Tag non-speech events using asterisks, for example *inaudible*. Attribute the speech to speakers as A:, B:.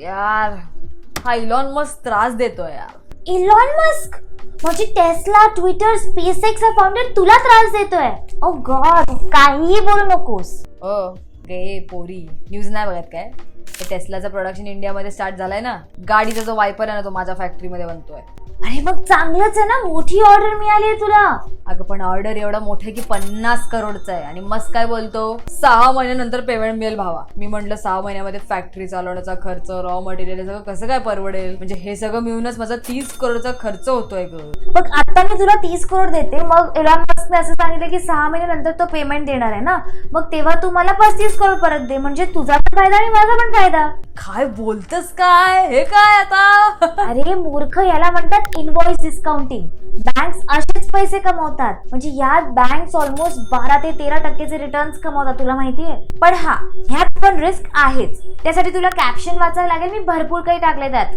A: यार हा इलॉन मस्त त्रास देतोय यार.
B: इलॉन मस्क म्हणजे टेस्ला ट्विटर स्पेसएक्सचा फाउंडर तुला त्रास देतोय? ओ गॉड काहीही बोलू नकोस.
A: ओ गे पोरी. न्यूज नाही बघत काय? टेस्लाचं प्रोडक्शन इंडियामध्ये स्टार्ट झालाय ना. गाडीचा जो वायपर आहे ना तो माझ्या फॅक्टरीमध्ये बनतोय.
B: अरे मग चांगलंच आहे ना. मोठी ऑर्डर मिळाली आहे तुला.
A: अगं पण ऑर्डर एवढा मोठा आहे की पन्नास करोडचा आहे. आणि मस्त काय बोलतो? सहा महिन्यानंतर पेमेंट मिळेल भावा. मी म्हटलं सहा महिन्यामध्ये फॅक्टरी चालवण्याचा खर्च रॉ मटेरियल सगळं कसं काय परवडेल? म्हणजे हे सगळं मिळूनच माझा तीस करोडचा खर्च होतोय ग.
B: मग आता मी तुला तीस करोड देते. मग इलॉन मस्कने असं सांगितलं की सहा महिन्यानंतर तो पेमेंट देणार आहे ना. मग तेव्हा तू मला पस्तीस करोड परत दे. म्हणजे तुझा पण फायदा आणि माझा पण फायदा
A: काय बोलतस काय? हे काय आता? *laughs*
B: अरे मूर्ख याला म्हणतात इनवॉइस डिस्काउंटिंग बँक्स असेच पैसे कमवतात. म्हणजे यात बँक्स ऑलमोस्ट बारा ते तेरा टक्केचे रिटर्न्स कमवतात तुला माहितीये? पण हा ह्यात पण रिस्क आहेच. त्यासाठी तुला कॅप्शन वाचायला लागेल मी भरपूर काही टाकले त्यात